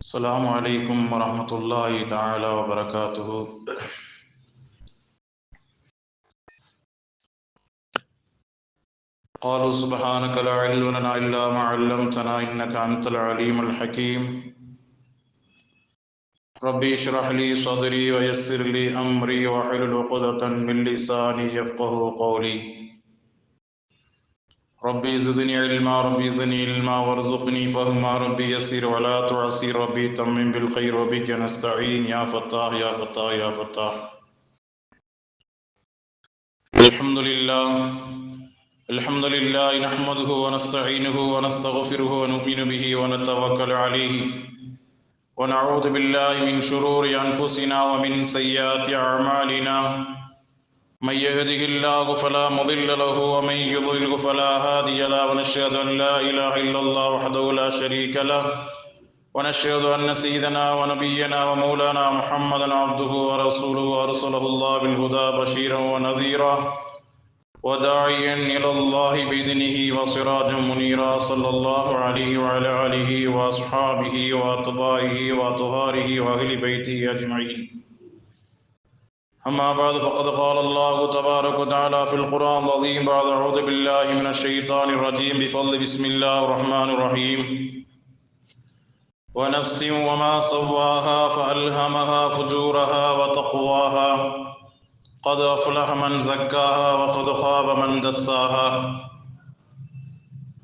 السلام عليكم ورحمة الله تعالى وبركاته قالوا سبحانك لا علم لنا إلا ما علمتنا إنك أنت العليم الحكيم۔ ربي اشرح لي صدري ويسر لي أمري واحلل عقدة من لساني يفقه قولي۔ ربي زدني علما ربي زدني علما وارزقني فهما ربي يسير ولا تعسير ربي تمم بالخير وبك نستعين. يا فتاح يا فتاح يا فتاح. الحمد لله الحمد لله نحمده ونستعينه ونستغفره ونؤمن به ونتوكل عليه. ونعوذ بالله من شرور أنفسنا ومن سيئات أعمالنا. من يهده الله فلا مضل له ومن يضلل فلا هادي له ونشهد أن لا إله إلا الله وحده لا شريك له ونشهد أن سيدنا ونبينا ومولانا محمدا عبده ورسوله أرسله الله بالهدى بشيرا ونذيرا وداعيا إلى الله بإذنه وسراجا منيرا صلى الله عليه وعلى آله وأصحابه وأتباعه وأطهاره وأهل بيته أجمعين. أما بعد فقد قال الله تبارك وتعالى في القرآن العظيم بعد أعوذ بالله من الشيطان الرجيم بفضل بسم الله الرحمن الرحيم. ونفس وما سواها فألهمها فجورها وتقواها. قد أفلح من زكاها وقد خاب من دساها.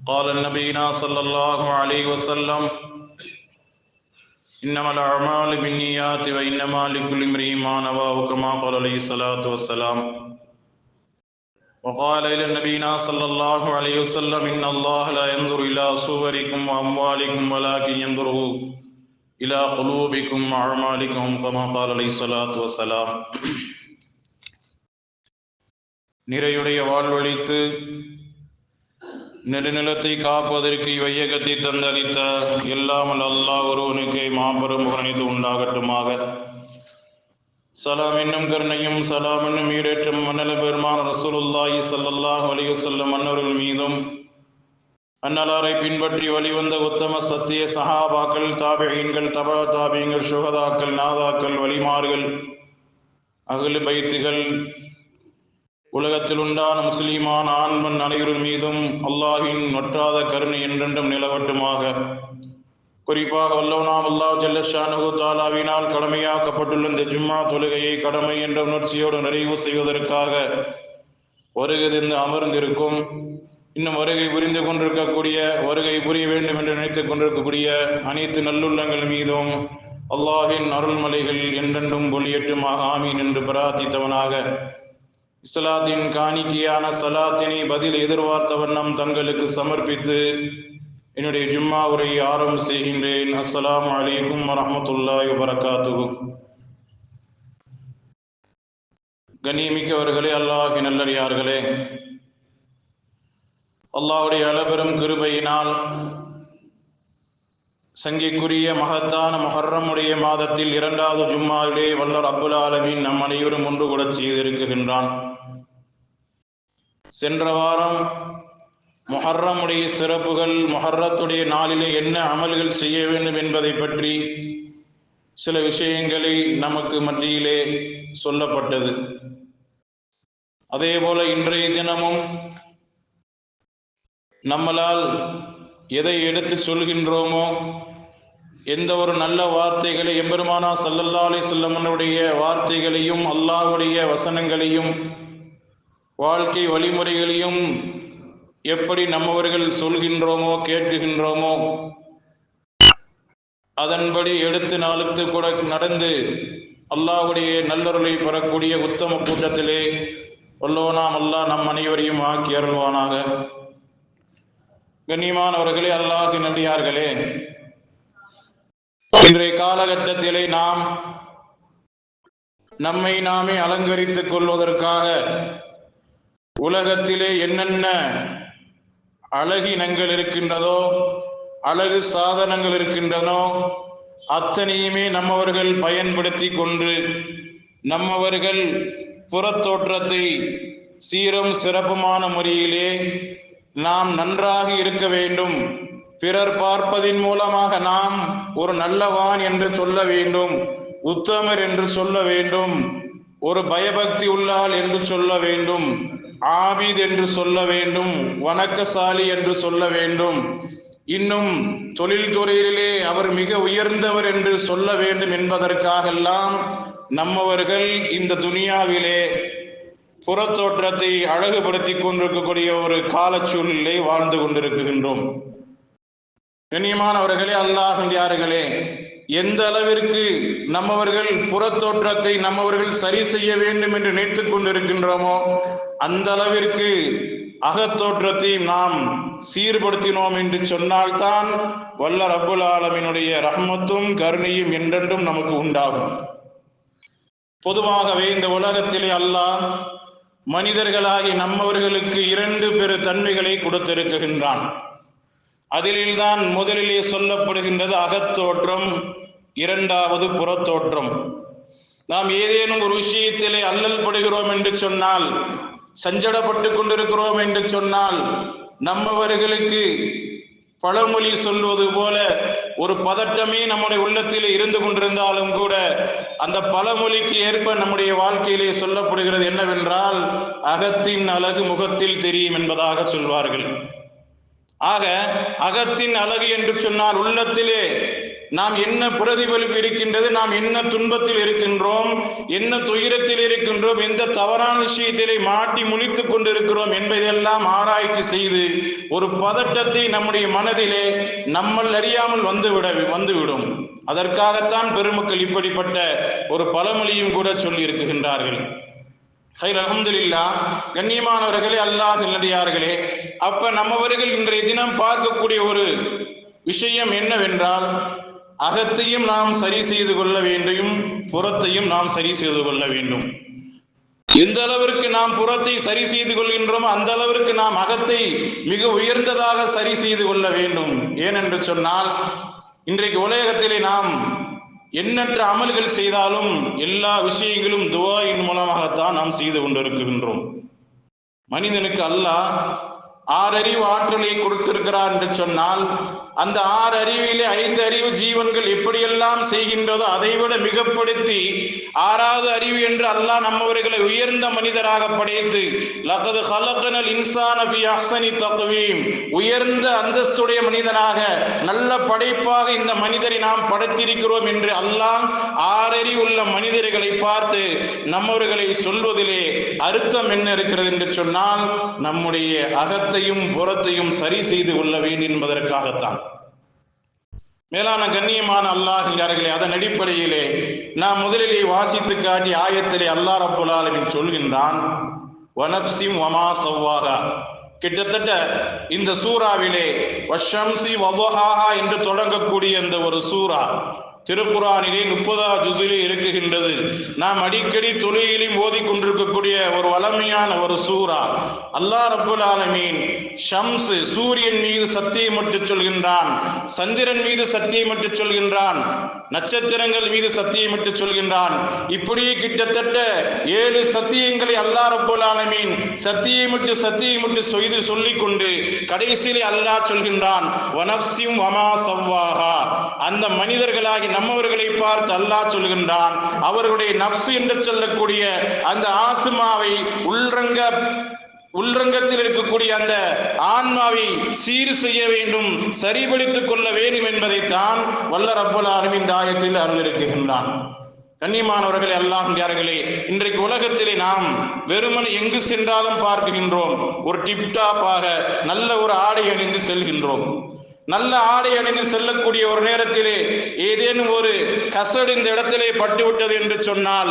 قال النبينا صلى الله عليه وسلم إنما الأعمال بالنيات وإنما لكل امرئ ما نوى كما قال عليه الصلاة والسلام وقال إلى نبينا صلى الله عليه وسلم إن الله لا ينظر إلى صوركم وأموالكم ولكن ينظر إلى قلوبكم وأعمالكم كما قال عليه الصلاة والسلام நிறையுடைய வாழ்வழித்து நெடுநிலத்தை காப்பதற்கு வையகத்தை தந்தளித்த எல்லாமல் அல்லாஹ் ஒருவனுக்கு மாபெரும் புகழ்ந்து உண்டாகட்டுமாக. சலாம் என்னும் கருணையும் சலாம் என்னும் ஈடேற்றம் மன்னல பெருமான ரசூலுல்லாஹி ஸல்லல்லாஹு அலைஹி வஸல்லம் மன்னர்கள் மீதும் அன்னலாரை பின்பற்றி வழிவந்த உத்தம சத்திய சஹாபாக்கள் தாபியீன்கள் தபா தாபியங்கள் சுகதாக்கள் நாதாக்கள் வழிமார்கள் அகலு பைத்துகள் உலகத்தில் உண்டான முஸ்லீமான ஆண்மன் அனைவரும் மீதும் அல்லாஹின் வற்றாத கருணை என்றென்றும் நிலவட்டுமாக. குறிப்பாக வல்லவனாம் அல்லாஹ் ஜல்லஷானு தாலாவினால் கடமையாக்கப்பட்டுள்ள இந்த ஜும்மா தொழுகையை கடமை என்ற உணர்ச்சியோடு நிறைவு செய்வதற்காக வருகதிருந்து அமர்ந்திருக்கும் இன்னும் வருகை புரிந்து கொண்டிருக்கக்கூடிய வருகை புரிய வேண்டும் என்று நினைத்துக் கொண்டிருக்கக்கூடிய அனைத்து நல்லுள்ளங்கள் மீதும் அல்லாஹின் அருள்மலைகள் என்றென்றும் பொலியட்டுமாக ஆமீன் என்று பிரார்த்தித்தவனாக இஸ்லாத்தின் காணிக்கையான சலாத்தினை பதில் எதிர்பார்த்த வண்ணம் தங்களுக்கு சமர்ப்பித்து என்னுடைய ஜும்மா உரையை ஆரம்பம் செய்கின்றேன். அஸ்லாம் அலைக்கும் வரமத்துல்லாய் வபரகாத்துஹு. கண்ணியமிக்கவர்களே அல்லாஹி நல்லறியார்களே. அல்லாவுடைய அளபெரும் கிருபையினால் சங்கிக்குரிய மகத்தான மொஹர்ரமுடைய மாதத்தில் இரண்டாவது ஜும்மாவிலே வல்லர் அப்புல் ஆலமின் நம் அனைவரும் ஒன்று கூட செய்திருக்கின்றான் சென்ற வாரம் மொஹர்ரமுடைய சிறப்புகள் மொஹர்ரத்துடைய நாளிலே என்ன அமல்கள் செய்ய வேண்டும் என்பதை பற்றி சில விஷயங்களை நமக்கு மத்தியிலே சொல்லப்பட்டது. அதே போல இன்றைய தினமும் நம்மளால் எதை எடுத்து சொல்கின்றோமோ எந்த ஒரு நல்ல வார்த்தைகளை எம்பெருமானா சல்லல்லா அலி சொல்லமனுடைய வார்த்தைகளையும் அல்லாஹுடைய வசனங்களையும் வாழ்க்கை வழிமுறைகளையும் எப்படி நம்மவர்கள் சொல்கின்றோமோ கேட்குகின்றோமோ அதன்படி எடுத்து நாளுக்கு கூட நடந்து அல்லாஹுடைய நல்லொருளை பெறக்கூடிய உத்தம கூட்டத்திலே வல்லோனாம் அல்லாஹ் நம் அனைவரையும் ஆக்கி அருள்வானாக. கண்ணியமானவர்களே அல்லாஹ் நன்றியார்களே. இன்றைய காலகட்டத்திலே நாம் நம்மை நாமே அலங்கரித்துக் கொள்வதற்காக உலகத்திலே என்னென்ன அழகினங்கள் இருக்கின்றதோ அழகு சாதனங்கள் இருக்கின்றனோ அத்தனையுமே நம்மவர்கள் பயன்படுத்தி கொண்டு நம்மவர்கள் புறத்தோற்றத்தை சீரும் சிறப்புமான முறையிலே நாம் நன்றாக இருக்க வேண்டும். பிறர் பார்ப்பதின் மூலமாக நாம் ஒரு நல்லவான் என்று சொல்ல வேண்டும். உத்தமர் என்று சொல்ல வேண்டும். ஒரு பயபக்தி உள்ளாள் என்று சொல்ல வேண்டும். ஆபித் என்று சொல்ல வேண்டும். வணக்கசாலி என்று சொல்ல வேண்டும். இன்னும் தொழில்துறையிலே அவர் மிக உயர்ந்தவர் என்று சொல்ல வேண்டும் என்பதற்காகெல்லாம் நம்மவர்கள் இந்த துனியாவிலே புறத்தோற்றத்தை அழகுபடுத்திக் கொண்டிருக்கக்கூடிய ஒரு காலச்சூழலிலே வாழ்ந்து கொண்டிருக்கின்றோம். கண்ணியமானவர்களே அல்லாஹியார்களே எந்த அளவிற்கு நம்மவர்கள் புறத்தோற்றத்தை நம்மவர்கள் சரி செய்ய வேண்டும் என்று நினைத்துக் கொண்டிருக்கின்றோமோ அந்த அளவிற்கு அகத்தோற்றத்தை நாம் சீர்படுத்தினோம் என்று சொன்னால்தான் வல்ல ரபுல் ஆலமினுடைய ரஹ்மத்தும் கருணையும் என்றென்றும் நமக்கு உண்டாகும். பொதுவாகவே இந்த உலகத்திலே அல்லாஹ் மனிதர்களாகி நம்மவர்களுக்கு இரண்டு பெரு தன்மைகளை கொடுத்திருக்கின்றான் அதில்தான் முதலிலே சொல்லப்படுகின்றது அகத்தோற்றம் இரண்டாவது புறத்தோற்றம். நாம் ஏதேனும் ஒரு விஷயத்திலே அல்லல் படுகிறோம் என்று சொன்னால் சஞ்சடப்பட்டு கொண்டிருக்கிறோம் என்று சொன்னால் நம்மவர்களுக்கு பழமொழி சொல்வது போல ஒரு பதட்டமே நம்முடைய உள்ளத்தில் இருந்து கொண்டிருந்தாலும் கூட அந்த பழமொழிக்கு ஏற்ப நம்முடைய வாழ்க்கையிலே சொல்லப்படுகிறது என்னவென்றால் அகத்தின் அழகு முகத்தில் தெரியும் என்பதாக சொல்வார்கள். ஆக அகத்தின் அழகு என்று சொன்னால் உள்ளத்திலே நாம் என்ன பிரதிபலிப்பு இருக்கின்றது நாம் என்ன துன்பத்தில் இருக்கின்றோம் என்ன துயரத்தில் இருக்கின்றோம் எந்த தவறான விஷயத்திலே மாட்டி முழித்துக் கொண்டிருக்கிறோம் என்பதெல்லாம் ஆராய்ச்சி செய்து ஒரு பதட்டத்தை நம்முடைய மனதிலே நம்மள் அறியாமல் வந்துவிட வந்துவிடும். அதற்காகத்தான் பெருமக்கள் இப்படிப்பட்ட ஒரு பழமொழியும் கூட சொல்லி இருக்கின்றார்கள் ஹைர் அலமதுல்லா கண்ணியமானவர்களே அல்லாஹ் நல்லடியார்களே அப்ப நம்மவர்கள் இன்றைய தினம் பார்க்கக்கூடிய ஒரு விஷயம் என்னவென்றால் அகத்தையும் நாம் சரி செய்து கொள்ள வேண்டும் புறத்தையும் நாம் சரி செய்து கொள்ள வேண்டும். எந்த அளவிற்கு நாம் புறத்தை சரி செய்து கொள்கின்றோமோ அந்த அளவிற்கு நாம் அகத்தை மிக உயர்ந்ததாக சரி செய்து கொள்ள வேண்டும். ஏனென்று சொன்னால் இன்றைக்கு உலகத்திலே நாம் எண்ணற்ற அமல்கள் செய்தாலும் எல்லா விஷயங்களும் துவாயின் மூலமாகத்தான் நாம் செய்து கொண்டிருக்கின்றோம். மனிதனுக்கு அல்லாஹ் ஆறறிவு ஆற்றலை கொடுத்திருக்கிறார் என்று சொன்னால் அந்த ஆறு அறிவிலே ஐந்து அறிவு ஜீவன்கள் எப்படியெல்லாம் செய்கின்றதோ அதைவிட மிகப்படுத்தி ஆறாவது அறிவு என்று அல்லாஹ் நம்மவர்களை உயர்ந்த மனிதராக படைத்து லகது ஹலகனல் இன்சான பி அஹ்சனி தத்வீம் உயர்ந்த அந்தஸ்துடைய மனிதனாக நல்ல படைப்பாக இந்த மனிதரை நாம் படைத்திருக்கிறோம் என்று அல்லாஹ் ஆறறி உள்ள மனிதர்களை பார்த்து நம்மவர்களை சொல்வதிலே அர்த்தம் என்ன இருக்கிறது என்று சொன்னால் நம்முடைய அகத்தையும் புறத்தையும் சரி செய்து கொள்ள வேண்டும் என்பதற்காகத்தான். மேலான கண்ணியமான அல்லாஹிங்கார்களே அதன் அடிப்படையிலே நான் முதலிலே வாசித்து காட்டி ஆயத்திலே அல்லா ரப்புல் சொல்கின்றான் வனப்சிம் வமா சவ்வாகா கிட்டத்தட்ட இந்த சூறாவிலே வஷம்சி வவஹாஹா என்று தொடங்கக்கூடிய இந்த ஒரு சூறா திருக்குறானிலே முப்பதா ஜுசிலே இருக்குகின்றது. நாம் அடிக்கடி தொழுகையிலும் ஓதி கொண்டிருக்கக்கூடிய ஒரு வளமையான ஒரு சூறா. அல்லாஹ் ரப்புல் ஆலமீன் ஷம்ஸ் சூரியன் மீது சத்தியமிட்டு சொல்கின்றான். சந்திரன் மீது சத்தியமிட்டு சொல்கின்றான். நட்சத்திரங்கள் மீது சத்தியமிட்டு சொல்கின்றான். இப்படி கிட்டத்தட்ட ஏழு சத்தியங்களை அல்லாஹ் சத்தியம் விட்டு சத்தியமிட்டு சத்தியமிட்டு செய்து சொல்லிக் கொண்டு கடைசியிலே அல்லாஹ் சொல்கின்றான் வனப்சிம் வமா சவ்வாகா அந்த மனிதர்களாகி நம்மவர்களை பார்த்து அல்லாஹ் சொல்கின்றான் அவர்களுடைய நப்சு என்று சொல்லக்கூடிய அந்த ஆத்மாவை உள்ரங்க உள்ரங்கத்தில் இருக்கக்கூடிய அந்த ஆன்மாவை சீர் செய்ய வேண்டும் சரிபடுத்திக் கொள்ள வேண்டும் என்பதைத்தான் வல்ல ரப்பல் ஆலமின் தாயத்தில் அருள் இருக்குகின்றான் கண்ணியமானவர்களே யார்களே இன்றைக்கு உலகத்திலே நாம் வெறுமன் எங்கு சென்றாலும் பார்க்கின்றோம். ஒரு டிப்டாப்பாக நல்ல ஒரு ஆடை அணிந்து செல்கின்றோம். நல்ல ஆடை அணிந்து செல்லக்கூடிய ஒரு நேரத்திலே ஏதேனும் ஒரு கசடு இந்த இடத்திலே பட்டுவிட்டது என்று சொன்னால்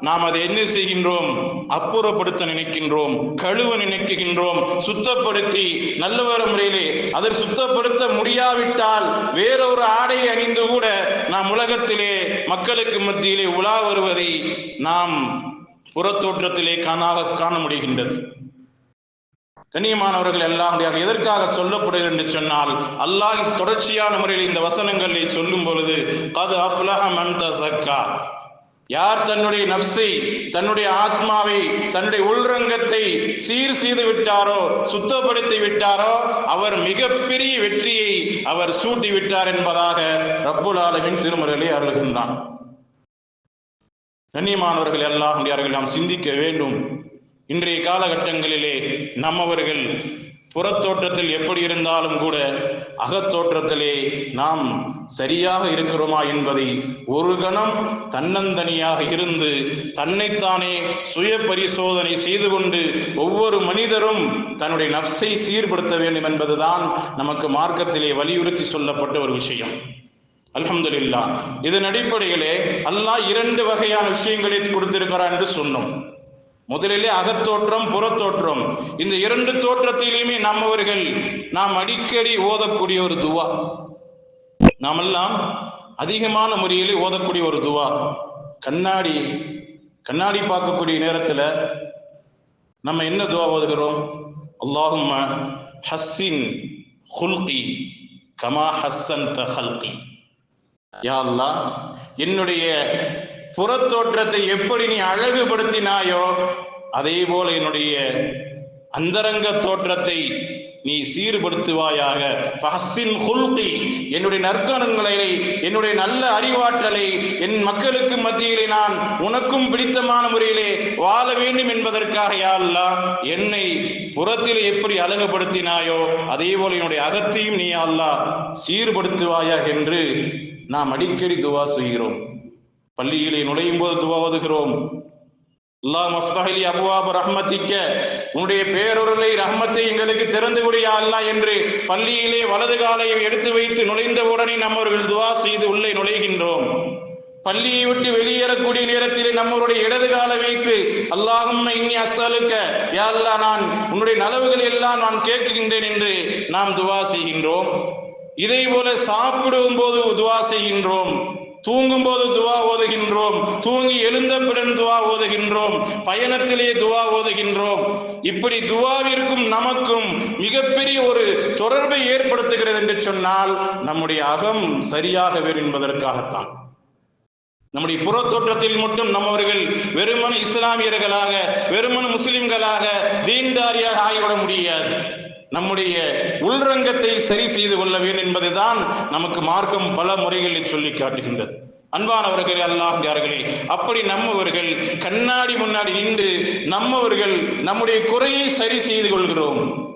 நாம் அதை என்ன செய்கின்றோம்? அப்புறப்படுத்த நினைக்கின்றோம் கழுவ நினைக்கின்றோம் சுத்தப்படுத்தி நல்ல ஒரு முறையிலே அதை சுத்தப்படுத்த முடியாவிட்டால் வேறொரு ஆடையை அணிந்து கூட நாம் உலகத்திலே மக்களுக்கு மத்தியிலே உலா வருவதை நாம் புறத்தோற்றத்திலே காண காண முடிகின்றது. கண்ணியமானவர்கள் எல்லாம் எதற்காக சொல்லப்படுகிறது என்று சொன்னால் அல்லாஹ் தொடர்ச்சியான முறையில் இந்த வசனங்களை சொல்லும் பொழுது கது அஃப்லஹ மன் தஸக்கா. யார் தன்னுடைய நப்சை தன்னுடைய ஆத்மாவை தன்னுடைய உள்ரங்கத்தை சீர் செய்து விட்டாரோ சுத்தப்படுத்தி விட்டாரோ அவர் மிகப்பெரிய வெற்றியை அவர் சூட்டி விட்டார் என்பதாக ரப்புல் ஆலமின் திருமுறையிலே அருள்கின்றான். கண்ணியமானவர்கள் எல்லாம் நாம் சிந்திக்க வேண்டும். இன்றைய காலகட்டங்களிலே நம்மவர்கள் புறத்தோற்றத்தில் எப்படி இருந்தாலும் கூட அகத்தோற்றத்திலே நாம் சரியாக இருக்கிறோமா என்பதை ஒரு கணம் தன்னந்தனியாக இருந்து தன்னைத்தானே சுய பரிசோதனை செய்து கொண்டு ஒவ்வொரு மனிதரும் தன்னுடைய நப்சை சீர்படுத்த வேண்டும் என்பதுதான் நமக்கு மார்க்கத்திலே வலியுறுத்தி சொல்லப்பட்ட ஒரு விஷயம். அல்ஹம்துலில்லா இதன் அடிப்படையிலே அல்லாஹ் இரண்டு வகையான விஷயங்களை கொடுத்திருக்கிறார் என்று சொன்னோம். முதலிலே அகத்தோற்றம் புறத்தோற்றம். இந்த இரண்டு தோற்றத்திலையுமே நம்மவர்கள் நாம் அடிக்கடி ஓதக்கூடிய ஒரு துவா. நாமெல்லாம் அதிகமான முறையில் ஓதக்கூடிய ஒரு துவா. கண்ணாடி கண்ணாடி பார்க்கக்கூடிய நேரத்தில் நம்ம என்ன துவா ஓதுகிறோம்? அல்லாஹும் ஹஸ்ஸின் ஹுல்கி கமா ஹஸ்ஸன் ஹல்கி. யா அல்லா என்னுடைய புறத்தோற்றத்தை எப்படி நீ அழகுபடுத்தினாயோ அதே போல என்னுடைய அந்தரங்க தோற்றத்தை நீ சீர்படுத்துவாயாக. என்னுடைய நற்கணங்களை என்னுடைய நல்ல அறிவாற்றலை என் மக்களுக்கு மத்தியிலே நான் உனக்கும் பிடித்தமான முறையிலே வாழ வேண்டும் என்பதற்காக யா என்னை புறத்தில் எப்படி அழகுபடுத்தினாயோ அதே போல என்னுடைய அகத்தையும் நீ அல்லா அல்லாஹ் சீர்படுத்துவாயாக என்று நாம் அடிக்கடி துவா செய்கிறோம். பள்ளியிலே நுழையும் போது துவாவதுகிறோம் அல்லாஹ் மஃப்தஹலி அபுவாப ரஹ்மத்திக்க உன்னுடைய பேரொருளை ரஹ்மத்தை எங்களுக்கு திறந்து கொடியா அல்லா என்று பள்ளியிலே வலது காலை எடுத்து வைத்து நுழைந்த உடனே நம்மவர்கள் துவா செய்து உள்ளே நுழைகின்றோம். பள்ளியை விட்டு வெளியேறக்கூடிய நேரத்திலே நம்மளுடைய இடது காலை வைத்து அல்லாஹும் இன்னி அஸ்ஸலுக்க யா நான் உன்னுடைய நலவுகள் எல்லாம் நான் கேட்கின்றேன் என்று நாம் துவா செய்கின்றோம். இதே போல சாப்பிடும் போது துவா செய்கின்றோம். தூங்கும் போது துவா ஓதுகின்றோம். தூங்கி எழுந்த பிறன் துவா ஓதுகின்றோம். பயணத்திலே துவா ஓதுகின்றோம். இப்படி துவாவிற்கும் நமக்கும் மிகப்பெரிய ஒரு தொடர்பை ஏற்படுத்துகிறது என்று சொன்னால் நம்முடைய அகம் சரியாக வேண்டும் என்பதற்காகத்தான். நம்முடைய புற தோற்றத்தில் மட்டும் நம்மவர்கள் வெறுமன இஸ்லாமியர்களாக வெறுமன முஸ்லிம்களாக தீன்தாரியாக ஆகிவிட முடியாது. நம்முடைய உள்ரங்கத்தை சரி செய்து கொள்ள வேண்டும் என்பதுதான் நமக்கு மார்க்கம் பல முறைகளில் சொல்லி காட்டுகின்றது. அன்பானவர்களே யார்களே அப்படி நம்மவர்கள் கண்ணாடி முன்னாடி நின்று நம்மவர்கள் நம்முடைய குறையை சரி செய்து கொள்கிறோம்.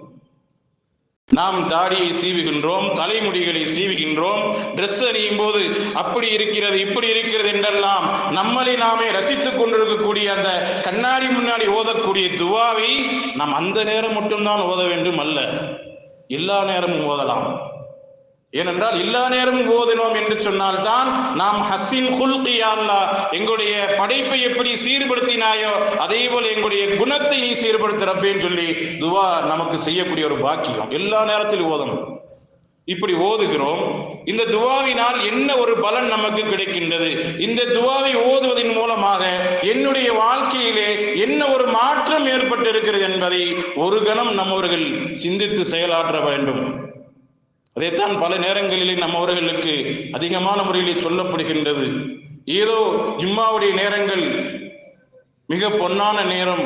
நாம் தாடியை சீவுகின்றோம் தலைமுடிகளை சீவுகின்றோம் ட்ரெஸ் அணியும் போது அப்படி இருக்கிறது இப்படி இருக்கிறது என்றெல்லாம் நம்மளை நாமே ரசித்துக் கொண்டிருக்கக்கூடிய அந்த கண்ணாடி முன்னாடி ஓதக்கூடிய துவாவை நாம் அந்த நேரம் மட்டும்தான் ஓத வேண்டும் அல்ல. எல்லா நேரமும் ஓதலாம். ஏனென்றால் எல்லா நேரமும் ஓதினோம் என்று சொன்னால்தான் நாம் ஹசின் ஹுல்கி அல்லா எங்களுடைய படைப்பை எப்படி சீர்படுத்தினாயோ அதே போல எங்களுடைய குணத்தை நீ சீர்படுத்த ரப்பேன்னு சொல்லி துவா நமக்கு செய்யக்கூடிய ஒரு பாக்கியம். எல்லா நேரத்திலும் ஓதணும். இப்படி ஓதுகிறோம். இந்த துவாவினால் என்ன ஒரு பலன் நமக்கு கிடைக்கின்றது? இந்த துவாவை ஓதுவதன் மூலமாக என்னுடைய வாழ்க்கையிலே என்ன ஒரு மாற்றம் ஏற்பட்டிருக்கிறது என்பதை ஒரு கணம் நம்மவர்கள் சிந்தித்து செயலாற்ற வேண்டும். அதைத்தான் பல நேரங்களிலே நம்மவர்களுக்கு அதிகமான முறையிலே சொல்லப்படுகின்றது. ஏதோ ஜும்மாவுடைய நேரங்கள் மிக பொன்னான நேரம்.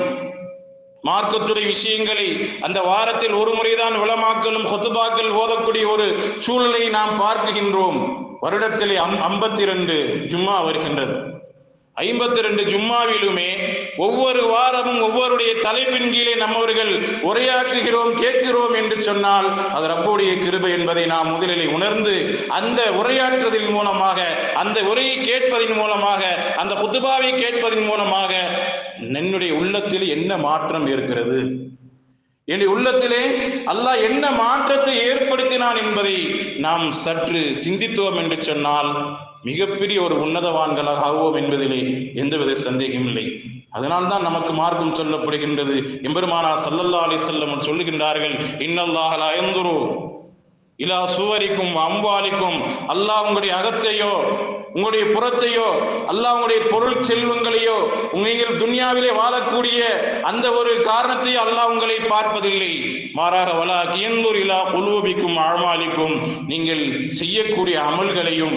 மார்க்கத்துறை விஷயங்களை அந்த வாரத்தில் ஒரு முறைதான் விளமாக்கலும் கொத்துபாக்கள் ஓதக்கூடிய ஒரு சூழலை நாம் பார்க்கின்றோம் வருடத்திலே அம் ஐம்பத்தி ரெண்டு ஜும்மா வருகின்றது. ஐம்பத்தி ரெண்டு ஜும்மாவிலுமே ஒவ்வொரு வாரமும் ஒவ்வொருடைய தலைப்பின் கீழே நம்மவர்கள் உரையாற்றுகிறோம் கேட்கிறோம் என்று சொன்னால் அது ரப்புடைய கிருபை என்பதை நாம் முதலில் உணர்ந்து அந்த உரையாற்றுவதன் மூலமாக அந்த உரையை கேட்பதன் மூலமாக அந்த குத்துபாவை கேட்பதன் மூலமாக என்னுடைய உள்ளத்தில் என்ன மாற்றம் இருக்கிறது? என்னுடைய உள்ளத்திலே அல்லாஹ் என்ன மாற்றத்தை ஏற்படுத்தினான் என்பதை நாம் சற்று சிந்தித்தோம் என்று சொன்னால் மிகப்பெரிய ஒரு உன்னதவான்களாக ஆகுவோம் என்பதிலே எந்தவித சந்தேகமில்லை அதனால்தான் நமக்கு மார்க்கம் சொல்லப்படுகின்றது. எம்பெருமானா சல்லல்லா அலி செல்லம் சொல்லுகின்றார்கள் இன்னல்லாஹ் இலா சுவரிக்கும் அம்பாலிக்கும் அல்லாஹ் உங்களுடைய அகத்தையோ உங்களுடைய புறத்தையோ அல்லாஹ் உங்களுடைய பொருள் செல்வங்களையோ நீங்கள் துன்யாவிலே வாழக்கூடிய அந்த ஒரு காரணத்தை அல்லாஹ் உங்களை பார்ப்பதில்லை. மாறாக வலா கியந்தூர் இலா குலூபிக்கும் ஆழ்மாலிக்கும் நீங்கள் செய்யக்கூடிய அமல்களையும்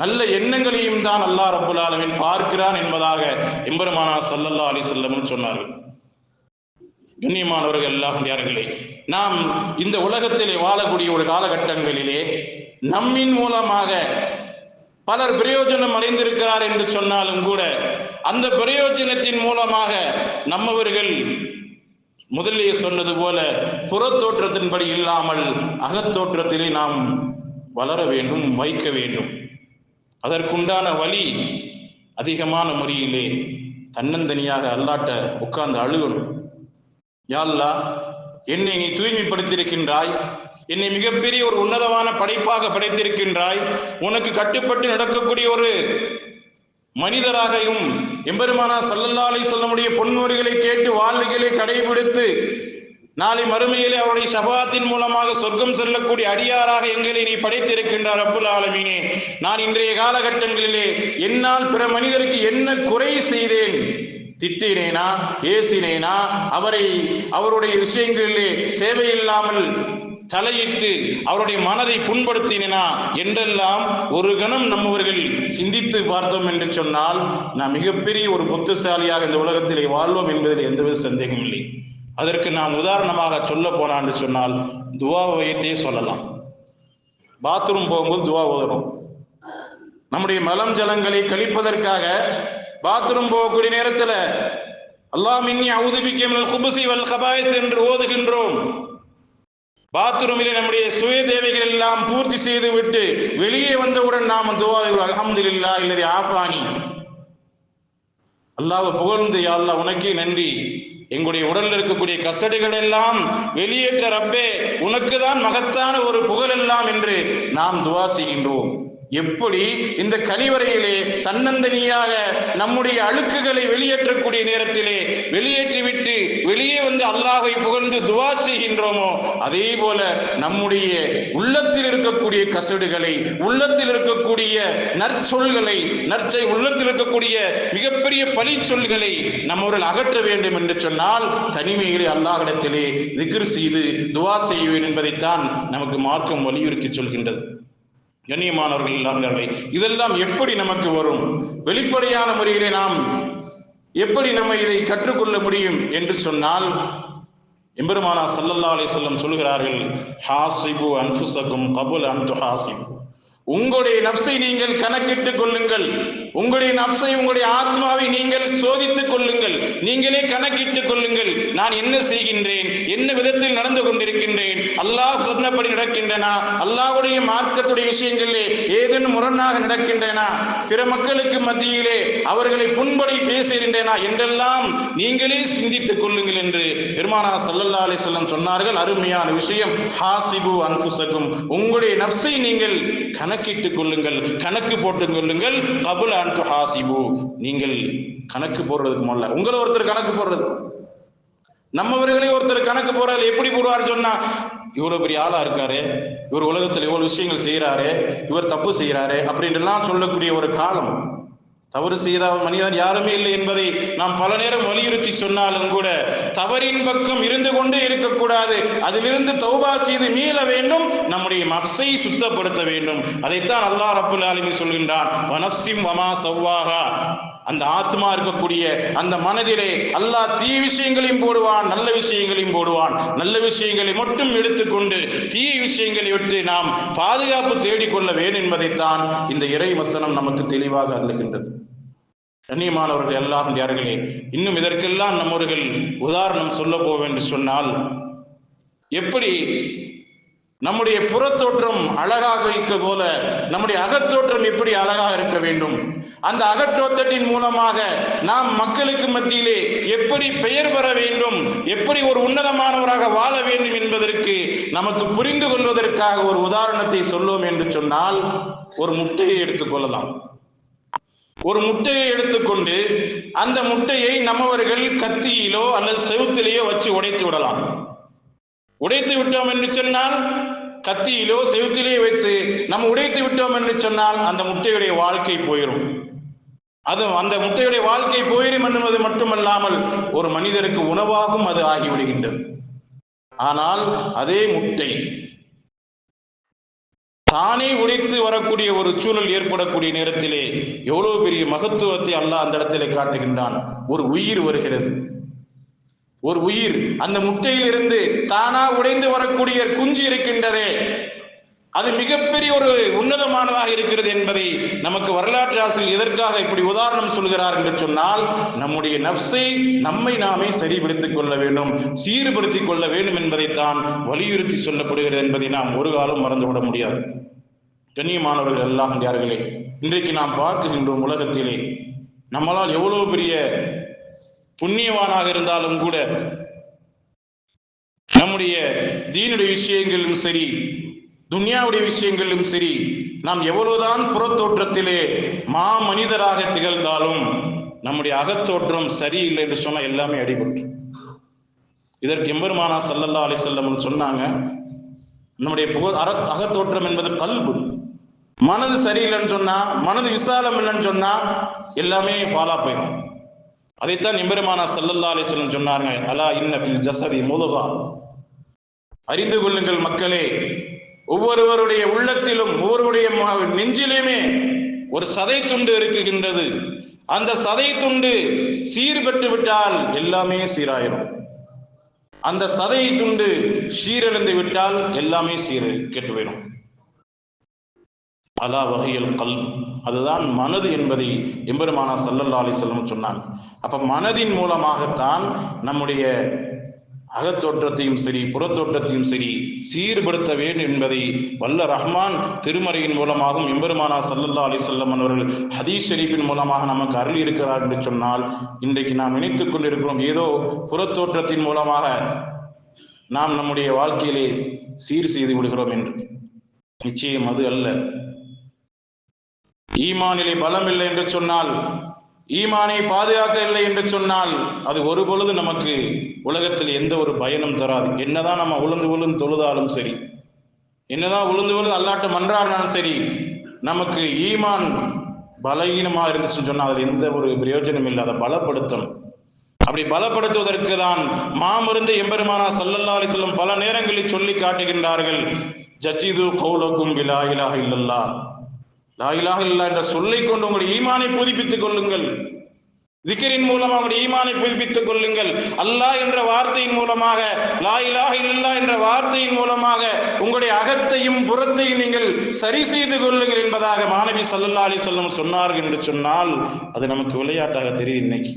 நல்ல எண்ணங்களையும் தான் அல்லாஹ் ரப்புல் ஆலமின் பார்க்கிறான் என்பதாக எம்பெருமானா சல்லல்லா அலி வஸல்லம் சொன்னார்கள். கண்ணியமானவர்கள் யார்களே நாம் இந்த உலகத்திலே வாழக்கூடிய ஒரு காலகட்டங்களிலே நம்மின் மூலமாக பலர் பிரயோஜனம் அடைந்திருக்கிறார் என்று சொன்னாலும் கூட அந்த பிரயோஜனத்தின் மூலமாக நம்மவர்கள் முதலிலே சொன்னது போல புறத்தோற்றத்தின்படி இல்லாமல் அகத்தோற்றத்திலே நாம் வளர வேண்டும் வைக்க வேண்டும். அதற்குண்டான வழி அதிகமான முறையிலே தன்னந்தனியாக அல்லாட்ட உட்கார்ந்து அழுகணும். யாழ்லா என்னை நீ தூய்மைப்படுத்தியிருக்கின்றாய் என்னை மிகப்பெரிய ஒரு உன்னதமான படைப்பாக படைத்திருக்கின்றாய் உனக்கு கட்டுப்பட்டு நடக்கக்கூடிய ஒரு மனிதராகவும் எம்பெருமானா சல்லல்லா அலி சொல்லமுடைய பொன்முறைகளை கேட்டு வாழ்வுகளை கடைபிடித்து நாளை மறுமையிலே அவருடைய சபாத்தின் மூலமாக சொர்க்கம் செல்லக்கூடிய அடியாராக எங்களை நீ படைத்திருக்கின்றார் அப்புல் ஆலமீனே. நான் இன்றைய காலகட்டங்களிலே என்னால் பிற மனிதருக்கு என்ன குறை செய்தேன்? திட்டினேனா? ஏசினேனா அவரை அவருடைய விஷயங்களிலே தேவையில்லாமல் தலையிட்டு அவருடைய மனதை புண்படுத்தினா என்றெல்லாம் ஒரு கணம் நம்மவர்கள் சிந்தித்து பார்த்தோம் என்று சொன்னால் நாம் மிகப்பெரிய ஒரு புத்திசாலியாக இந்த உலகத்திலே வாழ்வோம் என்பதில் எந்தவித சந்தேகம் இல்லை அதற்கு நாம் உதாரணமாக சொல்ல போனான்னு சொன்னால் துவா வைத்தே சொல்லலாம். பாத்ரூம் போகும்போது துவா ஓதணும் நம்முடைய மலம் ஜலங்களை கழிப்பதற்காக பாத்ரூம் போகக்கூடிய நேரத்தில் அல்லாம் மின்னி அவுதுபிக்கம் குபுசி வல் கபாயத் என்று ஓதுகின்றோம். பாத்ரூமிலே நம்முடைய சுய தேவைகள் எல்லாம் பூர்த்தி செய்து விட்டு வெளியே வந்தவுடன் நாம் துவா இல்லா இல்லது ஆஃபானி அல்லாஹ் புகழ்ந்து யா அல்லாஹ் உனக்கே நன்றி. எங்களுடைய உடலில் இருக்கக்கூடிய கசடுகள் எல்லாம் வெளியேற்ற ரப்பே உனக்கு தான் மகத்தான ஒரு புகழ் எல்லாம் என்று நாம் துவா செய்கின்றோம். எப்படி இந்த கழிவறையிலே தன்னந்தனியாக நம்முடைய அழுக்குகளை வெளியேற்றக்கூடிய நேரத்திலே வெளியேற்றிவிட்டு வெளியே வந்து அல்லாஹை புகழ்ந்து துவா செய்கின்றோமோ அதே போல நம்முடைய உள்ளத்தில் இருக்கக்கூடிய கசடுகளை உள்ளத்தில் இருக்கக்கூடிய நற்சொல்களை நற்சை உள்ளத்தில் இருக்கக்கூடிய மிகப்பெரிய பழி சொல்களை நம்மவர்கள் அகற்ற வேண்டும் என்று சொன்னால் தனிமையிலே அல்லாஹிடத்திலே திக்ர் செய்து துவா செய்வேன் என்பதைத்தான் நமக்கு மார்க்கம் வலியுறுத்தி சொல்கின்றது. கண்ணியமானவர்கள் இல்லாதவர்களை இதெல்லாம் எப்படி நமக்கு வரும்? வெளிப்படையான முறையிலே நாம் எப்படி நம்ம இதை கற்றுக்கொள்ள முடியும் என்று சொன்னால் எம்பெருமானா சல்லல்லா அலிசல்லம் சொல்கிறார்கள் ஹாசிபு அன்புசகும் கபுல் அன்து ஹாசிபு உங்களுடைய நப்சை நீங்கள் கணக்கிட்டுக் கொள்ளுங்கள். உங்களுடைய நப்சை உங்களுடைய ஆத்மாவை நீங்கள் சோதித்துக் கொள்ளுங்கள். நீங்களே கணக்கிட்டுக் கொள்ளுங்கள். நான் என்ன செய்கின்றேன்? என்ன விதத்தில் நடந்து கொண்டிருக்கின்றேன்? அல்லாஹ் சொன்னபடி நடக்கின்றனா? அல்லாஹுடைய மார்க்கத்துடைய விஷயங்களிலே ஏதேனும் முரணாக நடக்கின்றனா? பிற மக்களுக்கு மத்தியிலே அவர்களை புண்படி பேசுகின்றனா? என்றெல்லாம் நீங்களே சிந்தித்துக் கொள்ளுங்கள் என்று பெருமானா சல்லல்லா செல்லம் சொன்னார்கள். அருமையான விஷயம். ஹாசிபு அன்புசகும் உங்களுடைய நப்சை நீங்கள் கணக்கிட்டுக் கொள்ளுங்கள். கணக்கு போட்டுக் கொள்ளுங்கள். கபுல் அன்டு ஹாசிபு. நீங்கள் கணக்கு போடுறதுக்கு முதல்ல. உங்களை ஒருத்தர் கணக்கு போடுறது. நம்மவர்களே ஒருத்தர் கணக்கு போறாரு. எப்படி போடுவார் சொன்னா இவ்வளவு பெரிய ஆளா இருக்காரு. இவர் உலகத்துல இவ்வளவு விஷயங்கள் செய்யறாரு இவர் தப்பு செய்யறாரு அப்படின்னு எல்லாம் சொல்லக்கூடிய ஒரு காலம். தவறு செய்த மனிதன் யாருமே இல்லை என்பதை நாம் பல நேரம் வலியுறுத்தி சொன்னாலும் கூட தவறின் பக்கம் இருந்து கொண்டே இருக்கக்கூடாது. அதிலிருந்து தௌபா செய்து மீள வேண்டும். நம்முடைய மப்சை சுத்தப்படுத்த வேண்டும். அதைத்தான் அல்லாஹ் ரப்புல் ஆலமீன் சொல்கின்றான். வனப்சிம் வமா சவ்வாகா அந்த ஆத்மா இருக்கக்கூடிய அந்த மனதிலே அல்லாஹ் தீ விஷயங்களையும் போடுவான் நல்ல விஷயங்களையும் போடுவான். நல்ல விஷயங்களை மட்டும் எடுத்துக்கொண்டு தீய விஷயங்களை விட்டு நாம் பாதுகாப்பு தேடிக்கொள்ள வேண்டும் என்பதைத்தான் இந்த இறை வசனம் நமக்கு தெளிவாக அருளுகின்றது. கண்ணியமானவர்கள் எல்லாம் யார்களே இன்னும் இதற்கெல்லாம் நம்மவர்கள் உதாரணம் சொல்ல போவோம் என்று சொன்னால் எப்படி நம்முடைய புறத்தோற்றம் அழகாக இருக்க போல நம்முடைய அகத்தோற்றம் எப்படி அழகாக இருக்க வேண்டும்? அந்த அகற்றோத்தத்தின் மூலமாக நாம் மக்களுக்கு மத்தியிலே எப்படி பெயர் பெற வேண்டும் எப்படி ஒரு உன்னதமானவராக வாழ வேண்டும் என்பதற்கு நமக்கு புரிந்து கொள்வதற்காக ஒரு உதாரணத்தை சொல்லுவோம் என்று சொன்னால் ஒரு முட்டையை எடுத்துக்கொள்ளலாம் ஒரு முட்டையை எடுத்துக்கொண்டு அந்த முட்டையை நம்மவர்கள் கத்தியிலோ அல்லது செவுத்திலேயோ வச்சு உடைத்து விடலாம். உடைத்து விட்டோம் என்று சொன்னால் கத்தியிலோ செவுத்திலே வைத்து நம்ம உடைத்து விட்டோம் என்று சொன்னால் அந்த முட்டையுடைய வாழ்க்கை போயிடும் அது அந்த முட்டையுடைய வாழ்க்கை போயிடும் என்பது மட்டுமல்லாமல் ஒரு மனிதருக்கு உணவாகவும் அது ஆகிவிடுகின்றது. ஆனால் அதே முட்டை தானே உடைத்து வரக்கூடிய ஒரு சூழல் ஏற்படக்கூடிய நேரத்திலே எவ்வளவு பெரிய மகத்துவத்தை அல்லாஹ் அந்த இடத்திலே காட்டுகின்றான். ஒரு உயிர் வருகிறது. ஒரு உயிர். அந்த முட்டையிலிருந்து தானா உடைந்து வரக்கூடிய குஞ்சு இருக்கின்றதே. அது மிகப்பெரிய ஒரு உன்னதமானதாக இருக்கிறது என்பதை நமக்கு வரலாற்று ஆசிரியர் எதற்காக இப்படி உதாரணம் சொல்கிறார் என்று சொன்னால் நம்முடைய நப்சை நம்மை நாமே சரிபடுத்திக் கொள்ள வேண்டும் சீர்படுத்திக் கொள்ள வேண்டும் என்பதைத்தான் வலியுறுத்தி சொல்லப்படுகிறது என்பதை நாம் ஒரு காலம் மறந்துவிட முடியாது. கண்ணியமானவர்கள் எல்லாம் யார்களே இன்றைக்கு நாம் பார்க்கின்றோம் உலகத்திலே நம்மளால் எவ்வளவு பெரிய புண்ணியவானாக இருந்தாலும் கூட நம்முடைய தீனுடைய விஷயங்களிலும் சரி துன்யாவுடைய விஷயங்களிலும் சரி நாம் எவ்வளவுதான் புறத்தோற்றத்திலே மா மனிதராக திகழ்ந்தாலும் நம்முடைய அகத்தோற்றம் சரியில்லை என்று சொன்னா எல்லாமே அடிபட்டு. இதற்கு எம்பெருமானா சல்லல்லா அலி செல்லம் சொன்னாங்க நம்முடைய புக அற அகத்தோற்றம் என்பது கல்பு. மனது சரியில்லைன்னு சொன்னா மனது விசாலம் இல்லைன்னு சொன்னா எல்லாமே ஃபாலோ போயிடும். அதைத்தான் எம்பெருமானா சல்லல்லா அலி செல்லம் சொன்னாங்க அலா இன்ன ஜசதி முதுகா. அறிந்து கொள்ளுங்கள் மக்களே ஒவ்வொருவருடைய உள்ளத்திலும் ஒவ்வொருடைய நெஞ்சிலுமே ஒரு சதை துண்டு இருக்குகின்றது. அந்த சதை துண்டு சீர்பட்டு விட்டால் எல்லாமே சீராயிரும். அந்த சதை துண்டு சீரழிந்து விட்டால் எல்லாமே சீர் கெட்டு போயிடும் அலா வகையில் கல் அதுதான் மனது என்பதை எம்பெருமானா சல்லல்லா அலி செல்லம் சொன்னாங்க. அப்ப மனதின் மூலமாகத்தான் நம்முடைய அகத்தோற்றத்தையும் சரி புறத்தோற்றத்தையும் சரி சீர்படுத்த வேண்டும் என்பதை வல்ல ரஹ்மான் திருமறையின் மூலமாகவும் எம்பெருமானா சல்லல்லா அலிசல்லம் அவர்கள் ஹதீஸ் ஷெரீஃபின் மூலமாக நமக்கு அருள் இருக்கிறார் என்று சொன்னால் இன்றைக்கு நாம் நினைத்துக் கொண்டிருக்கிறோம் ஏதோ புறத்தோற்றத்தின் மூலமாக நாம் நம்முடைய வாழ்க்கையிலே சீர் செய்து விடுகிறோம் என்று. நிச்சயம் அது அல்ல. ஈமானிலே பலம் இல்லை என்று சொன்னால் ஈமானை பாதுகாக்க இல்லை என்று சொன்னால் அது ஒரு பொழுது நமக்கு உலகத்தில் எந்த ஒரு பயனும் தராது. என்னதான் நம்ம உளுந்து உளுந்து தொழுதாலும் சரி என்னதான் உளுந்து உளுந்து அல்லாட்ட மன்றாடினாலும் சரி நமக்கு ஈமான் பலகீனமாக இருந்துச்சுன்னு சொன்னால் அதில் எந்த ஒரு பிரயோஜனம் இல்லை அதை பலப்படுத்தும். அப்படி பலப்படுத்துவதற்கு தான் மாமருந்து எம்பெருமானா சல்லல்லா செல்லும் பல நேரங்களில் சொல்லி காட்டுகின்றார்கள் ஜஜிது கௌலகும் விலா இலாக இல்லல்லா லா இல்லா என்ற சொல்லை கொண்டு உங்களுடைய ஈமானை புதுப்பித்துக் கொள்ளுங்கள். திக்கரின் மூலம் அவருடைய ஈமானை புதுப்பித்துக் கொள்ளுங்கள். அல்லாஹ் என்ற வார்த்தையின் மூலமாக லா இல்லா என்ற வார்த்தையின் மூலமாக உங்களுடைய அகத்தையும் புறத்தையும் நீங்கள் சரி செய்து கொள்ளுங்கள் என்பதாக மாணவி சல்லல்லா அலி சொல்லம் சொன்னார்கள் என்று சொன்னால் அது நமக்கு விளையாட்டாக தெரியுது இன்னைக்கு.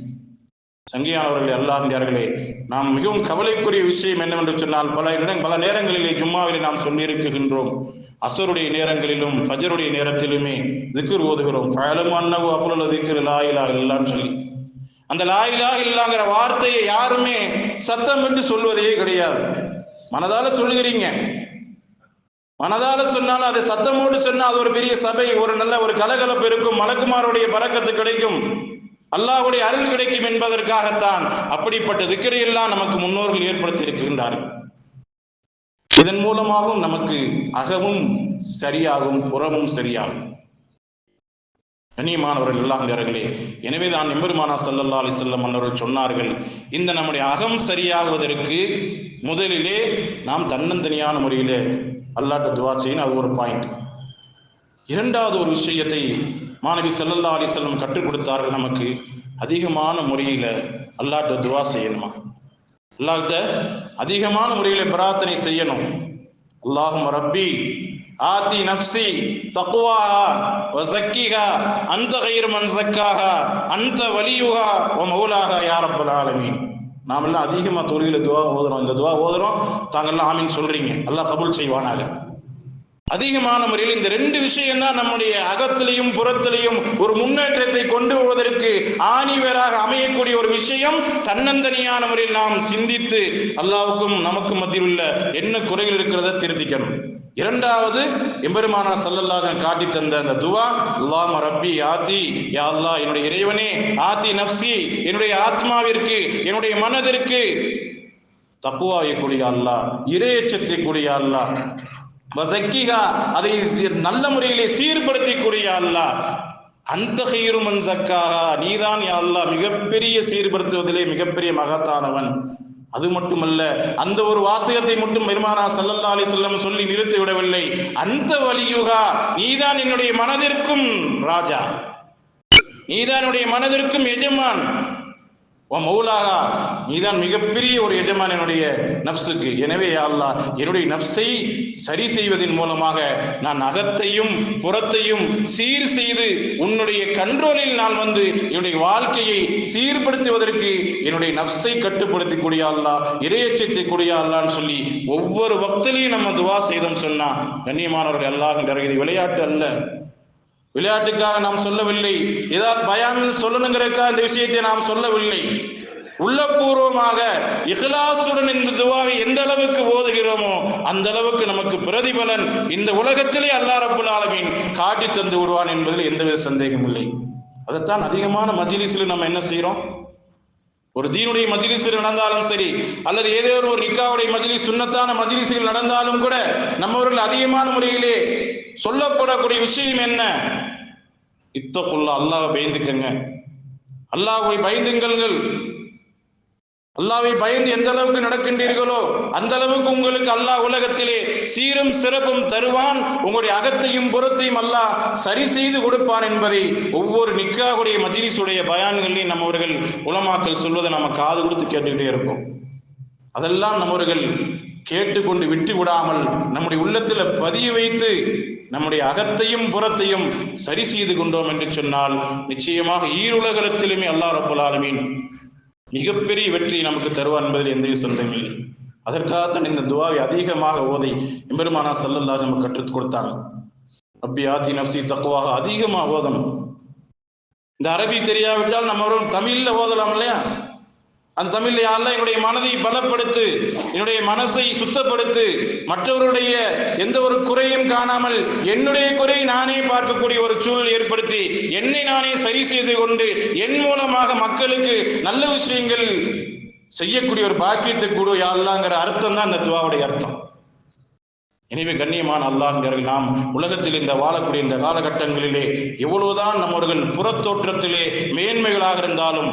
சங்கியானவர்கள் அல்லாஹியார்களே நாம் மிகவும் கவலைக்குரிய விஷயம் என்னவென்று சொன்னால் பல இடம் பல நேரங்களிலே ஜும்மாவிலே நாம் சொல்லியிருக்கின்றோம். அசருடைய நேரங்களிலும் ஃபஜருடைய நேரத்திலுமே திக்ர் ஓதுகிறோம். ஃபஅலம் அன்னஹு அஃலல் திக்ர் லாயிலா இல்லான்னு சொல்லி. அந்த லாயிலா இல்லாங்கிற வார்த்தையை யாருமே சத்தம் விட்டு சொல்வதே கிடையாது. மனதால சொல்லுகிறீங்க. மனதால சொன்னாலும் அதை சத்தமோடு சொன்னா அது ஒரு பெரிய சபை ஒரு நல்ல ஒரு கலகலப்பு இருக்கும். மலக்குமாருடைய பறக்கத்து கிடைக்கும். அல்லாஹுடைய அருள் கிடைக்கும் என்பதற்காகத்தான் அப்படிப்பட்ட திக்கரை எல்லாம் நமக்கு முன்னோர்கள் ஏற்படுத்தி இருக்கின்றார்கள் இதன் மூலமாகவும் நமக்கு அகமும் சரியாகும் புறமும் சரியாகும். கண்ணியமானவர்கள் எல்லாம் நேரங்களே எனவே தான் எம்பெருமானா சல்லல்லா அலி செல்லம் மன்னர்கள் சொன்னார்கள் இந்த நம்முடைய அகம் சரியாகுவதற்கு முதலிலே நாம் தன்னந்தனியான முறையிலே அல்லாட்ட துவா செய்யணும். அது ஒரு பாயிண்ட் இரண்டாவது ஒரு விஷயத்தை மாணவி செல்லல்லா அலி செல்லம் கற்றுக் கொடுத்தார்கள் நமக்கு. அதிகமான முறையில அல்லாட்ட துவா செய்யணுமா? அல்லாட்ட அதிகமான முறையில பிரார்த்தனை செய்யணும். அல்லாஹும் ரப்பி ஆதி நப்சி தக்குவாஹா வசக்கிகா அந்த கயிறு மன் சக்காகா அந்த வலியுகா ஓ மௌலாகா யா ரப்பல் நாமெல்லாம் நாம எல்லாம் தொழில துவா ஓதுறோம். இந்த துவா ஓதுறோம். தாங்கெல்லாம் ஆமீன் சொல்றீங்க. எல்லாம் கபுல் செய்வானாக. அதிகமான முறையில் இந்த ரெண்டு விஷயம் தான் நம்முடைய அகத்திலையும் புறத்திலையும் ஒரு முன்னேற்றத்தை கொண்டு வருவதற்கு ஆணிவேராக அமையக்கூடிய ஒரு விஷயம். தன்னந்தனியான முறையில் நாம் சிந்தித்து அல்லாவுக்கும் நமக்கும் மத்தியில் உள்ள என்ன குறைகள் இருக்கிறத திருத்திக்கணும். இரண்டாவது எம்பெருமானா சல்லல்லாஹ் காட்டி தந்த அந்த துவா அல்லாஹ் ரப்பி ஆத்தி யா அல்லாஹ் என்னுடைய இறைவனே ஆத்தி நப்சி என்னுடைய ஆத்மாவிற்கு என்னுடைய மனதிற்கு தப்புவாயக்கூடிய கூடிய அல்லாஹ் இறையச்சத்தை கூடிய அல்லாஹ் வசக்கிகா அதை நல்ல முறையிலே சீர்படுத்தி கூடிய அல்லாஹ். அந்த ஹீருமன் சக்காரா நீதான் யா அல்லாஹ் மிகப்பெரிய சீர்படுத்துவதிலே மிகப்பெரிய மகத்தானவன். அது மட்டுமல்ல அந்த ஒரு வாசகத்தை மட்டும் பெருமானா சல்லல்லா அலி செல்லம் சொல்லி நிறுத்தி விடவில்லை. அந்த வலியுகா நீதான் என்னுடைய மனதிற்கும் ராஜா. நீதான் என்னுடைய மனதிற்கும் எஜமான். ஓ மௌலாகா நீதான் மிகப்பெரிய ஒரு எஜமான் என்னுடைய நப்சுக்கு எனவே அல்லாஹ் என்னுடைய நப்சை சரி செய்வதன் மூலமாக நான் அகத்தையும் புறத்தையும் சீர் செய்து உன்னுடைய கண்ட்ரோலில் நான் வந்து என்னுடைய வாழ்க்கையை சீர்படுத்துவதற்கு என்னுடைய நப்சை கட்டுப்படுத்திக்கூடிய அல்லா அல்லாஹ் இறையச்சத்தை கூடிய அல்லான்னு சொல்லி ஒவ்வொரு பக்தலையும் நம்ம துவா செய்தோம் சொன்னா கண்ணியமானவர்கள் எல்லாரும் இது விளையாட்டு அல்ல. விளையாட்டுக்காக நாம் சொல்லவில்லை. ஏதாவது பயம் சொல்லணுங்கிறதுக்காக இந்த விஷயத்தை நாம் சொல்லவில்லை. உள்ளபூர்வமாக இஹ்லாசுடன் இந்த துவாவை எந்த அளவுக்கு ஓதுகிறோமோ அந்த அளவுக்கு நமக்கு பிரதிபலன் இந்த உலகத்திலே அல்லாஹ் ரப்புல் ஆலமீன் காட்டி தந்து விடுவான் என்பதில் எந்தவித சந்தேகம் இல்லை. அதைத்தான் அதிகமான மஜிலிஸில் நம்ம என்ன செய்யறோம் ஒரு தீனுடைய மஜ்லிஸில் நடந்தாலும் சரி அல்லது ஏதோ ஒரு ரிக்காவுடைய மஜிலி சுன்னத்தான மஜ்லிஸ்கள் நடந்தாலும் கூட நம்மவர்கள் அதிகமான முறையிலே சொல்லப்படக்கூடிய விஷயம் என்ன? இத்தக்குள்ள அல்லாஹ் பயந்துக்கங்க. அல்லாஹ்வை பயந்துங்கள் அல்லாவை பயந்து எந்த அளவுக்கு நடக்கின்றீர்களோ அந்த அளவுக்கு உங்களுக்கு அல்லாஹ் உலகத்திலே சீரும் சிறப்பும் தருவான். உங்களுடைய அகத்தையும் புறத்தையும் அல்லாஹ் சரி செய்து கொடுப்பான் என்பதை ஒவ்வொரு நிக்காவுடைய மஜிலிசுடைய பயான்களையும் நம்மவர்கள் உலமாக்கல் சொல்வதை நம்ம காது கொடுத்து கேட்டுக்கிட்டே இருக்கோம். அதெல்லாம் நம்மவர்கள் கேட்டுக்கொண்டு விட்டு விடாமல் நம்முடைய உள்ளத்தில் பதிய வைத்து நம்முடைய அகத்தையும் புறத்தையும் சரி செய்து கொண்டோம் என்று சொன்னால் நிச்சயமாக ஈருலகத்திலுமே அல்லா ரப்புல் ஆலமீன் மிகப்பெரிய வெற்றி நமக்கு தருவார் என்பதில் எந்த சந்தேகமில்லை அதற்காகத்தான் இந்த துவாவை அதிகமாக ஓதை எம்பெருமானா சல்லல்லா நமக்கு கற்றுக் கொடுத்தாங்க. அப்பி ஆத்தி நப்சி தக்குவாக அதிகமாக ஓதணும். இந்த அரபி தெரியாவிட்டால் நம்ம தமிழ்ல ஓதலாம் இல்லையா? அந்த தமிழ்ல யாரெல்லாம் என்னுடைய மனதை பலப்படுத்து என்னுடைய மனசை சுத்தப்படுத்து மற்றவருடைய எந்த ஒரு குறையும் காணாமல் என்னுடைய குறையை நானே பார்க்கக்கூடிய ஒரு சூழல் ஏற்படுத்தி என்னை நானே சரி செய்து கொண்டு என் மூலமாக மக்களுக்கு நல்ல விஷயங்கள் செய்யக்கூடிய ஒரு பாக்கியத்தை கூட யாழ்லாங்கிற அர்த்தம் தான் இந்த துவாவுடைய அர்த்தம். எனவே கண்ணியமான அல்லாஹ்கிறார்கள் நாம் உலகத்தில் இந்த வாழக்கூடிய இந்த காலகட்டங்களிலே எவ்வளவுதான் நம்மவர்கள் புறத்தோற்றத்திலே மேன்மைகளாக இருந்தாலும்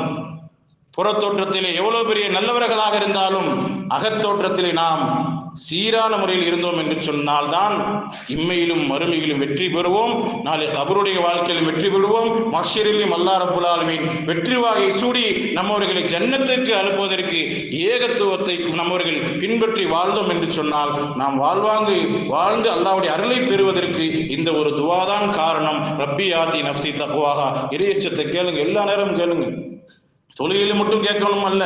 புறத்தோற்றத்திலே எவ்வளவு பெரிய நல்லவர்களாக இருந்தாலும் அகத்தோற்றத்திலே நாம் சீரான முறையில் இருந்தோம் என்று சொன்னால்தான் இம்மையிலும் மறுமையிலும் வெற்றி பெறுவோம். நாளை கபருடைய வாழ்க்கையிலும் வெற்றி பெறுவோம். மக்ஷரிலும் அல்லா ரப்புல் வெற்றி வாகை சூடி நம்மவர்களை ஜன்னத்திற்கு அனுப்புவதற்கு ஏகத்துவத்தை நம்மவர்கள் பின்பற்றி வாழ்ந்தோம் என்று சொன்னால் நாம் வாழ்வாங்கு வாழ்ந்து அல்லாவுடைய அருளை பெறுவதற்கு இந்த ஒரு துவாதான் காரணம். ரப்பி ஆத்தி நப்சி தக்குவாக இறையச்சத்தை கேளுங்க. எல்லா நேரம் கேளுங்க. தொழிலில் மட்டும் கேட்கணும் அல்ல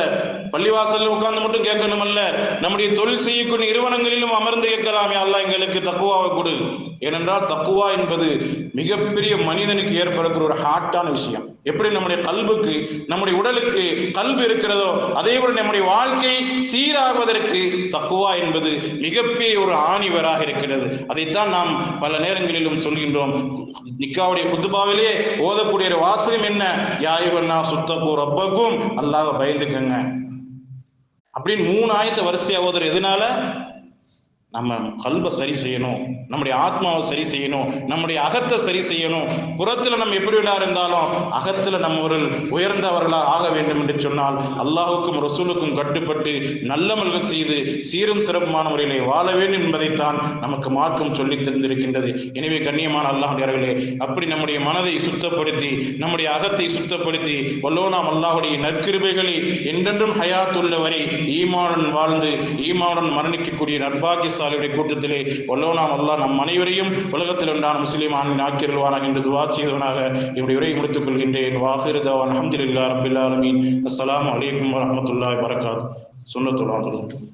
பள்ளிவாசல்ல உட்கார்ந்து மட்டும் கேட்கணும் அல்ல நம்முடைய தொழில் செய்யக்கூடிய நிறுவனங்களிலும் அமர்ந்து கேட்கலாமே. அல்ல எங்களுக்கு தக்குவாவை கொடு. ஏனென்றால் தக்குவா என்பது மிகப்பெரிய மனிதனுக்கு ஏற்படக்கூடிய ஒரு ஹாட்டான விஷயம். எப்படி நம்முடைய கல்புக்கு நம்முடைய உடலுக்கு கல்பு இருக்கிறதோ அதே போல நம்முடைய வாழ்க்கை சீராகுவதற்கு தக்குவா என்பது மிகப்பெரிய ஒரு ஆணிவராக இருக்கிறது. அதைத்தான் நாம் பல நேரங்களிலும் சொல்கின்றோம். நிக்காவுடைய குத்துபாவிலே ஓதக்கூடிய ஒரு வாசகம் என்ன? யாயுவன்னா சுத்தப்போ ரப்பக்கும் அல்லாஹ் பயந்துக்கங்க. அப்படின்னு மூணு ஆயத்தை வரிசையாக ஓதுற எதனால? நம்ம கல்வை சரி செய்யணும் நம்முடைய ஆத்மாவை சரி செய்யணும் நம்முடைய அகத்தை சரி செய்யணும். புறத்துல நம்ம எப்படி விடா இருந்தாலும் அகத்துல ஒரு உயர்ந்தவர்களாக ஆக வேண்டும் என்று சொன்னால் அல்லாஹுக்கும் ரசூலுக்கும் கட்டுப்பட்டு நல்ல நல்லமல்கள் செய்து சீரும் சிறப்புமான முறையிலே வாழ வேண்டும் என்பதைத்தான் நமக்கு மார்க்கம் சொல்லி தந்திருக்கின்றது. எனவே கண்ணியமான அல்லாஹர்களே அப்படி நம்முடைய மனதை சுத்தப்படுத்தி நம்முடைய அகத்தை சுத்தப்படுத்தி வல்லோனாம் அல்லாஹுடைய நற்கிருபைகளை என்றென்றும் ஹயாத்துள்ள வரை ஈமானுடன் வாழ்ந்து ஈமானுடன் மரணிக்கக்கூடிய நட்பாகிய சாலையுடைய கூட்டத்திலே வல்லோனாம் அல்லா நம் அனைவரையும் உலகத்தில் உண்டான முஸ்லீம் ஆணின் ஆக்கிரல்வானாக என்று துவா செய்தவனாக இப்படி உரையை முடித்துக் கொள்கின்றேன். வாஹிர் தவான் அஹமதுல்லா ரபில் ஆலமீன். அஸ்ஸலாமு அலைக்கும் வரஹமத்துல்லாஹி வரகாத் சுன்னத்துல்லாஹ்